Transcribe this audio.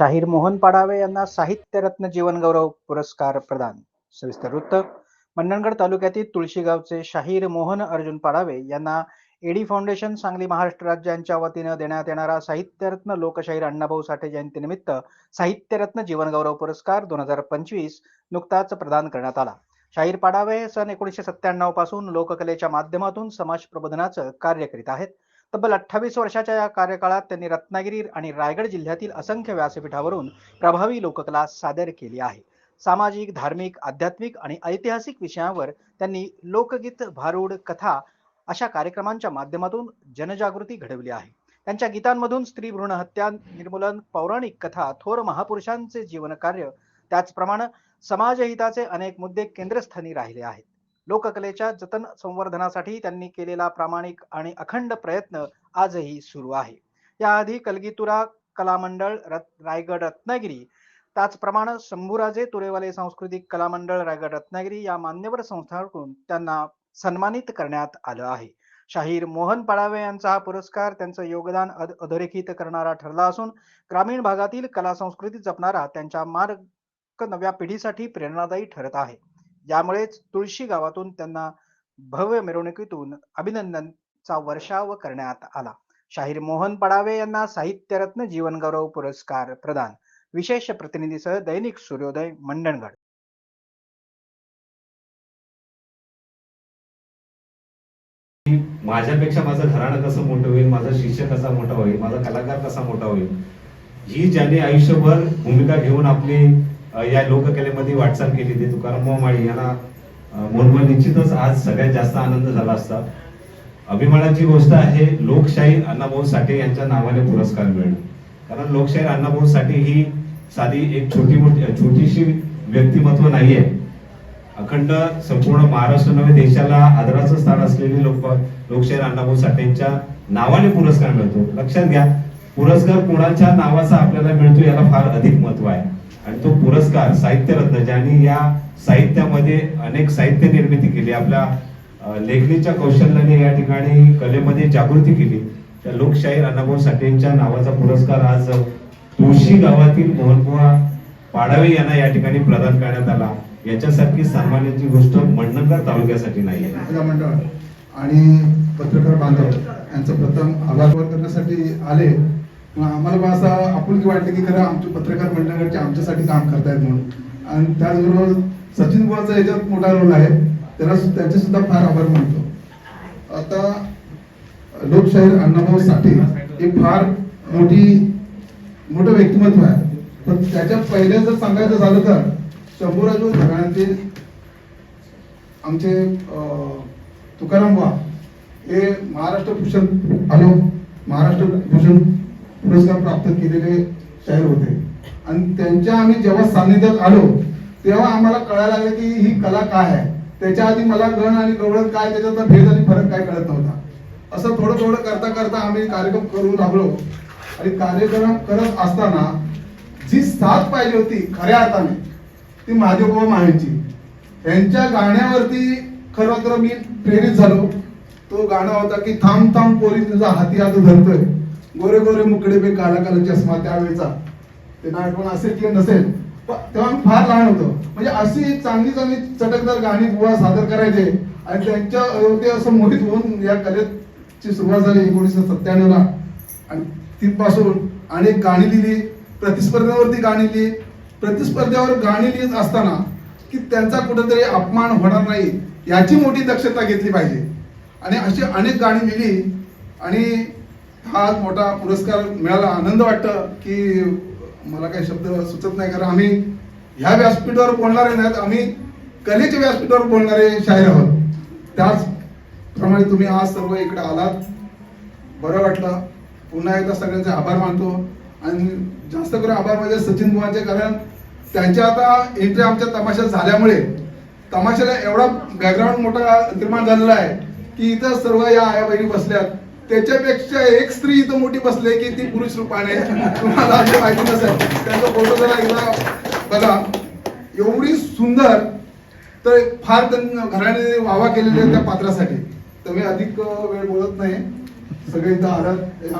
शाहीर मोहन पाडावे यांना साहित्यरत्न जीवनगौरव पुरस्कार प्रदान. सविस्तर वृत्त. मंडणगड तालुक्यातील तुळशीगावचे शाहीर मोहन अर्जुन पाडावे यांना एडी फाउंडेशन सांगली महाराष्ट्र राज्य यांच्या वतीनं देण्यात येणारा साहित्यरत्न लोकशाहीर अण्णाभाऊ साठे जयंतीनिमित्त साहित्यरत्न जीवनगौरव पुरस्कार दोन हजार पंचवीस नुकताच प्रदान करण्यात आला. शाहीर पाडावे सन एकोणीसशे सत्त्याण्णवपासून लोककलेच्या माध्यमातून समाज प्रबोधनाचं कार्य करीत आहेत. तब्बल अठ्ठावीस वर्षाच्या या कार्यकाळात त्यांनी रत्नागिरी आणि रायगड जिल्ह्यातील असंख्य व्यासपीठावरून प्रभावी लोककला सादर केली आहे. सामाजिक धार्मिक आध्यात्मिक आणि ऐतिहासिक विषयांवर त्यांनी लोकगीत भारूड कथा अशा कार्यक्रमांच्या माध्यमातून जनजागृती घडवली आहे. त्यांच्या गीतांमधून स्त्री भ्रूण हत्या निर्मूलन पौराणिक कथा थोर महापुरुषांचे जीवनकार्य त्याचप्रमाणे समाजहिताचे अनेक मुद्दे केंद्रस्थानी राहिले आहेत. लोककलेच्या जतन संवर्धनासाठी त्यांनी केलेला प्रामाणिक आणि अखंड प्रयत्न आजही सुरू आहे. याआधी कलगीतुरा कलामंडळ रत- रायगड रत्नागिरी त्याचप्रमाणे शंभूराजे तुरेवाले सांस्कृतिक कलामंडळ रायगड रत्नागिरी या मान्यवर संस्थांकडून त्यांना सन्मानित करण्यात आलं आहे. शाहीर मोहन पडावे यांचा हा पुरस्कार त्यांचं योगदान अध- अधोरेखित करणारा ठरला असून ग्रामीण भागातील कला संस्कृती जपणारा त्यांच्या मार्ग नव्या पिढीसाठी प्रेरणादायी ठरत आहे. यामुळेच तुळशी गावातून त्यांना भव्य मिरवणुकीतून अभिनंदनचा वर्षाव करण्यात आला. शाहीर मोहन पडावे यांना साहित्यरत्न जीवनगौरव पुरस्कार प्रदान. विशेष प्रतिनिधीसह दैनिक सूर्योदय मंडणगड. माझ्यापेक्षा माझं घराणं कसं मोठं होईल माझा शिष्य कसा मोठा होईल माझा कलाकार कसा मोठा होईल ही ज्याने आयुष्यभर भूमिका घेऊन आपली या लोककलेमध्ये वाटचाल केली ते तुकाराम मोमाळी यांना अ, निश्चितच आज सगळ्यात जास्त आनंद झाला असता. अभिमानाची गोष्ट आहे लोकशाहीर अण्णाभाऊ साठे यांच्या नावाने पुरस्कार मिळणं कारण लोकशाहीर अण्णाभाऊ साठे ही साधी एक छोटी मोठी छोटीशी व्यक्तिमत्व नाही आहे. अखंड संपूर्ण महाराष्ट्र नव्हे देशाला आदराचं स्थान असलेले लोक लोकशाहीर अण्णाभाऊ साठेंच्या नावाने पुरस्कार मिळतो. लक्षात घ्या पुरस्कार कोणाच्या नावाचा आपल्याला मिळतो याला फार अधिक महत्त्व आहे. आणि तो पुरस्कार साहित्यरत्न ज्यांनी या साहित्यामध्ये अनेक साहित्य निर्मिती केली आपल्या लेखणीच्या कौशल्याने या ठिकाणी कलेमध्ये जागृती केली त्या लोकशाहीर अण्णाभाऊ साठेंच्या नावाचा पुरस्कार आज तुळशी गावातील मोहनपुहा पाडावे यांना या ठिकाणी प्रदान करण्यात आला. याच्यासारखी सन्मानाची गोष्ट मंडणगड तालुक्यासाठी नाही पत्रिका आणि पत्रकार बांधव यांचं प्रथम आभार करण्यासाठी आले. आम्हाला असं आपुलकी वाटलं की खरं आमचे पत्रकार मंडळाचे आमच्यासाठी काम करतायत म्हणून. आणि त्याचबरोबर सचिन बुवाचा याच्यात मोठा रोल आहे. त्याला सु- त्यांचे सुद्धा फार आभार मानतो. आता लोकशाहीर अण्णाभाऊ साठे हे फार मोठी मोठं व्यक्तिमत्व आहे. पण त्याच्या पहिले जर सांगायचं झालं तर शंभूराजू घराण्याचे आमचे तुकाराम बा हे महाराष्ट्र भूषण हॅलो महाराष्ट्र भूषण पुरस्कार प्राप्त केलेले शाहीर होते. आणि त्यांच्या आम्ही जेव्हा सान्निध्यात आलो तेव्हा आम्हाला कळायला लागलं की ही कला काय आहे? त्याच्या आधी मला गण आणि गवळण काय त्याच्यातला भेद आणि फरक काय कळत नव्हता. असं थोडं थोडं करता करता आम्ही कार्यक्रम करू लागलो. आणि कार्यक्रम करत असताना जी साथ पाहिजे होती खऱ्या अर्थाने ती महादेवबाबा माहेंची यांच्या गाण्यावरती खरं तर मी प्रेरित झालो. तो गाणं होता की थांब थांब पोरी तुझा हाती हात धरतोय. गोरे गोरे मुकडे बे काळा काला चष्मा त्यावेळेचा. त्यांना आठवण असेल किंवा नसेल पण तेव्हा मी फार लहान होतो. म्हणजे अशी चांगली चांगली चटकदार गाणी बुवा सादर करायचे आणि त्यांच्या ते असं मोहित होऊन या कलेची सुरुवात झाली एकोणीसशे सत्त्याण्णवला. आणि तिथपासून अनेक गाणी लिहिली प्रतिस्पर्धेवरती गाणी लिहिली. प्रतिस्पर्ध्यावर गाणी लिहित असताना की त्यांचा कुठेतरी अपमान होणार नाही याची मोठी दक्षता घेतली पाहिजे. आणि अशी अनेक गाणी लिहिली आणि हा आज मोठा पुरस्कार मिळाला आनंद वाटतं की मला काही शब्द सुचत नाही कारण आम्ही ह्या व्यासपीठावर बोलणारे नाहीत आम्ही कलेच्या व्यासपीठावर बोलणारे शाहीर आहोत. त्याचप्रमाणे तुम्ही आज सर्व इकडे आलात. बरं वाटलं. पुन्हा एकदा सगळ्यांचे आभार मानतो. आणि जास्त करून आभार म्हणजे सचिन बुवाचे कारण त्यांच्या आता एंट्री आमच्या तमाशात झाल्यामुळे तमाशाला एवढा बॅकग्राऊंड मोठा निर्माण झालेला आहे की इथं सर्व या आया बहिणी बसल्यात. त्याच्यापेक्षा एक स्त्री इथं मोठी बसली की ती पुरुष रूपाने तुम्हाला अशी माहिती नसेल. त्यांचा फोटो जरा एकदा बघा. एवढी सुंदर तर फार त्यांना घराने वावा केलेली आहे त्या पात्रासाठी. तर मी अधिक वेळ बोलत नाही. सगळे इथं आलात